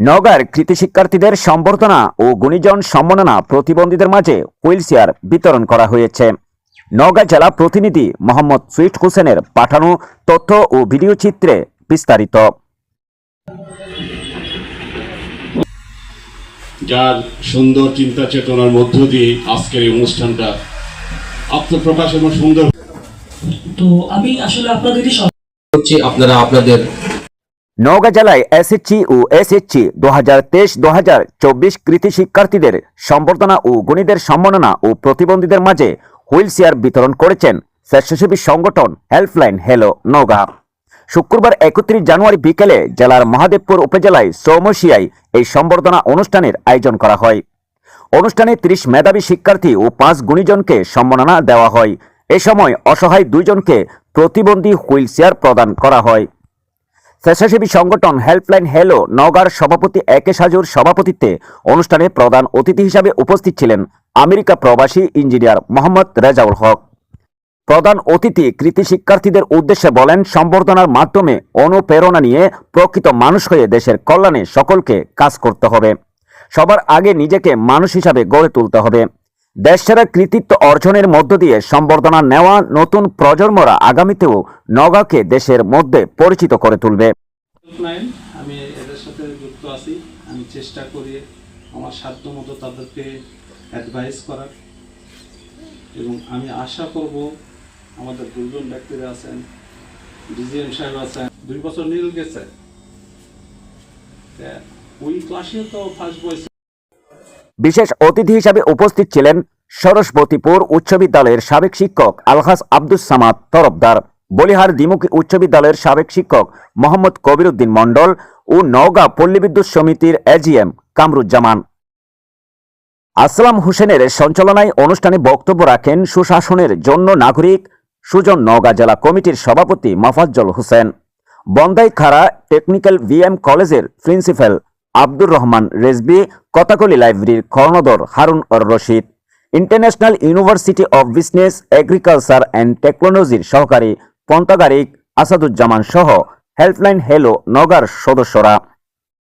নওগাঁর কৃতি শিক্ষার্থীদের সম্বর্ধনা ও গুণীজন সম্মাননা প্রতিবন্ধীদের মাঝে হুইলচেয়ার বিতরণ করা হয়েছে। নওগাঁ জেলা প্রতিনিধি মোহাম্মদ সুইট হোসেনের পাঠানো তথ্য ও ভিডিও চিত্রে বিস্তারিত। যার সুন্দর চিন্তা চেতনার মধ্য দিয়ে আজকের এই অনুষ্ঠানটা আত্মপ্রকাশ এবং সুন্দর তো আমি আসলে আপনাদেরই সব হচ্ছে আপনারা আপনাদের নওগাঁ জেলায় এসএসসি ও এসএসসি দু হাজার তেইশ দু হাজার চব্বিশ কৃতি শিক্ষার্থীদের সম্বর্ধনা ও গুণীদের সম্মাননা ও প্রতিবন্ধীদের মাঝে হুইলচেয়ার বিতরণ করেছেন স্বেচ্ছাসেবী সংগঠন হেল্পলাইন হেলো নওগাঁ। শুক্রবার একত্রিশ জানুয়ারি বিকেলে জেলার মহাদেবপুর উপজেলায় সৌমশিয়ায় এই সম্বর্ধনা অনুষ্ঠানের আয়োজন করা হয়। অনুষ্ঠানে ত্রিশ মেধাবী শিক্ষার্থী ও পাঁচ গুণীজনকে সম্মাননা দেওয়া হয়। এ সময় অসহায় দুইজনকে প্রতিবন্ধী হুইলচেয়ার প্রদান করা হয়। স্বেচ্ছাসেবী সংগঠন হেল্পলাইন হেলো নওগাঁর সভাপতি একে সাজুর সভাপতিত্বে অনুষ্ঠানে প্রধান অতিথি হিসাবে উপস্থিত ছিলেন আমেরিকা প্রবাসী ইঞ্জিনিয়ার মোহাম্মদ রেজাউল হক। প্রধান অতিথি কৃতি শিক্ষার্থীদের উদ্দেশ্যে বলেন সম্বর্ধনার মাধ্যমে অনুপ্রেরণা নিয়ে প্রকৃত মানুষ হয়ে দেশের কল্যাণে সকলকে কাজ করতে হবে। সবার আগে নিজেকে মানুষ হিসাবে গড়ে তুলতে হবে। দেশসেরা কৃতিত্ব অর্জনের মধ্য দিয়ে সম্বর্ধনা নেওয়া নতুন প্রজন্মরা আগামীতেও নগাকে দেশের মধ্যে পরিচিত করে তুলবে। আমি এদের সাথে যুক্ত আছি। আমি চেষ্টা করি আমার সাধ্য মতো তাদেরকে অ্যাডভাইস করার। এবং আমি আশা করব আমাদের দুজন ব্যক্তিরা আছেন, ডিজিএম সাহেব আছেন, দুই বছর নীল গেছে। ওই ক্লাসে তো ফার্স্ট বয়স বিশেষ অতিথি হিসাবে উপস্থিত ছিলেন সরস্বতীপুর উচ্চ বিদ্যালয়ের সাবেক শিক্ষক আলহাস আব্দুস সামাদ তরফদার, বলিহার দ্বিমুখী উচ্চ বিদ্যালয়ের সাবেক শিক্ষক মোহাম্মদ কবিরুদ্দিন মণ্ডল ও নওগাঁ পল্লী বিদ্যুৎ সমিতির এজিএম কামরুজ্জামান। আসলাম হোসেনের সঞ্চালনায় অনুষ্ঠানে বক্তব্য রাখেন সুশাসনের জন্য নাগরিক সুজন নওগাঁ জেলা কমিটির সভাপতি মাফাজ্জল হোসেন। বন্দাই খাড়া টেকনিক্যাল ভিএম কলেজের প্রিন্সিপাল আব্দুর রহমান রেজবি কথাকলি লাইব্রেরির কর্ণধর Harun ar Rashid, International University of Business, Agriculture and টেকনোলজির সহকারী পন্তাগারিক আসাদুজ্জামান সহ হেল্পলাইন হেলো নগার সদস্যরা।